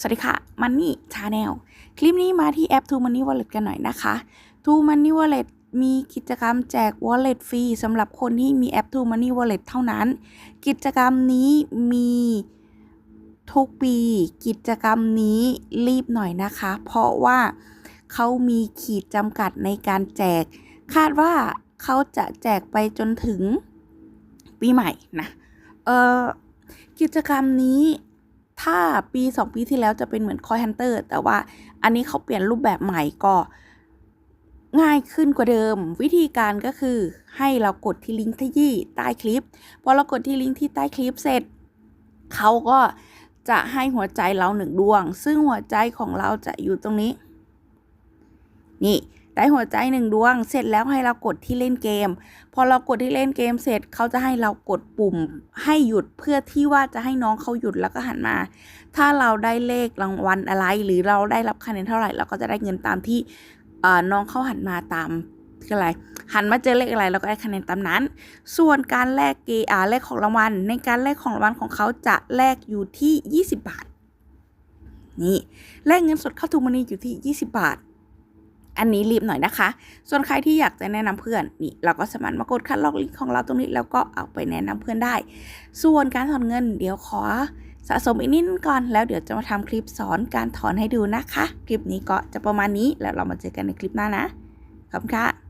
สวัสดีค่ะ Money Channel คลิปนี้มาที่แอป To Money Wallet กันหน่อยนะคะ To Money Wallet มีกิจกรรมแจก Wallet ฟรีสำหรับคนที่มีแอป To Money Wallet เท่านั้น กิจกรรมนี้มีทุกปี กิจกรรมนี้รีบหน่อยนะคะ เพราะว่าเขามีขีดจำกัดในการแจก คาดว่าเขาจะแจกไปจนถึงปีใหม่นะเออกิจกรรมนี้ ถ้าปีสองปีที่แล้วจะเป็นเหมือนคอยฮันเตอร์แต่ว่าอันนี้เขาเปลี่ยนรูปแบบใหม่ก็ง่ายขึ้นกว่าเดิม วิธีการก็คือให้เรากดที่ลิงก์ที่ใต้คลิปพอเรากดที่ลิงก์ที่ใต้คลิปเสร็จเขาก็จะให้หัวใจเราหนึ่งดวง ซึ่งหัวใจของเราจะอยู่ตรงนี้ นี่ ได้หัวใจหนึ่งดวง เสร็จแล้วให้เรากดที่เล่นเกม พอเรากดที่เล่นเกมเสร็จเขาจะให้เรากดปุ่มให้หยุดเพื่อที่ว่าจะให้น้องเขาหยุดแล้วก็หันมา ถ้าเราได้เลขรางวัลอะไร หรือเราได้รับคะแนนเท่าไหร่เราก็จะได้เงินตามที่น้องเขาหันมาตามคืออะไร หันมาเจอเลขอะไรเราก็ได้คะแนนตามนั้น ส่วนการแลกเกอาแลกของรางวัล ในการแลกของรางวัลของเขาจะแลกอยู่ที่ 20 บาท นี่ แลกเงินสดเข้าทูมันนี่อยู่ที่ 20 บาท อันนี้รีบหน่อยนะคะ ส่วนใครที่อยากจะแนะนำเพื่อนนี่เราก็สามารถมากดคัดลอกลิงก์ของเราตรงนี้แล้วก็เอาไปแนะนำเพื่อนได้ ส่วนการถอนเงินเดี๋ยวขอสะสมอีกนิดนึงก่อนแล้วเดี๋ยวจะมาทำคลิปสอนการถอนให้ดูนะคะ คลิปนี้ก็จะประมาณนี้แล้วเรามาเจอกันในคลิปหน้านะขอบคุณค่ะ